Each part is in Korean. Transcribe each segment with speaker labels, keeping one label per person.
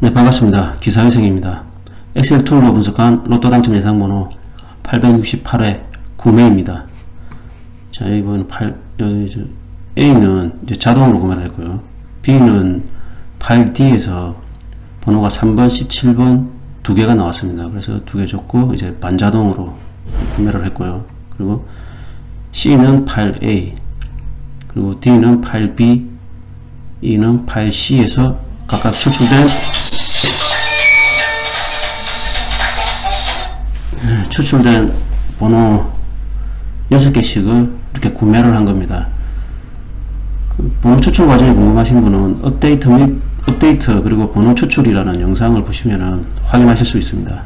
Speaker 1: 네, 반갑습니다. 기사회생입니다. 엑셀 툴로 분석한 로또 당첨 예상 번호 868회 구매입니다. 자, 이번 8, 여기 저 A는 이제 자동으로 구매를 했고요. B는 파일 D에서 번호가 3번, 17번 두 개가 나왔습니다. 그래서 두 개 줬고, 이제 반자동으로 구매를 했고요. 그리고 C는 파일 A, 그리고 D는 파일 B, E는 파일 C에서 각각 추출된 추출된 번호 6개씩을 이렇게 구매를 한 겁니다. 그 번호 추출 과정이 궁금하신 분은 업데이트 및 업데이트 그리고 번호 추출이라는 영상을 보시면 확인하실 수 있습니다.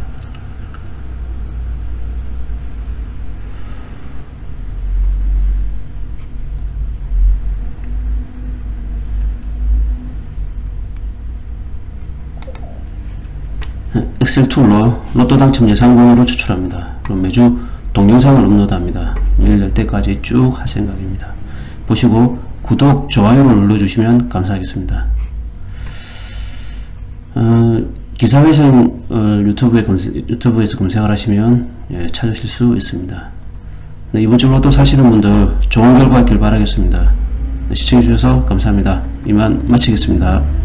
Speaker 1: 엑셀 툴로 로또 당첨 예상 번호를 추출합니다. 그럼 매주 동영상을 업로드합니다. 일 낼 때까지 쭉 할 생각입니다. 보시고 구독, 좋아요를 눌러주시면 감사하겠습니다. 어, 기사회생 어, 유튜브에 검색, 유튜브에서 검색을 하시면 예, 찾으실 수 있습니다. 네, 이번 주 로또 사시는 분들 좋은 결과 있길 바라겠습니다. 네, 시청해주셔서 감사합니다. 이만 마치겠습니다.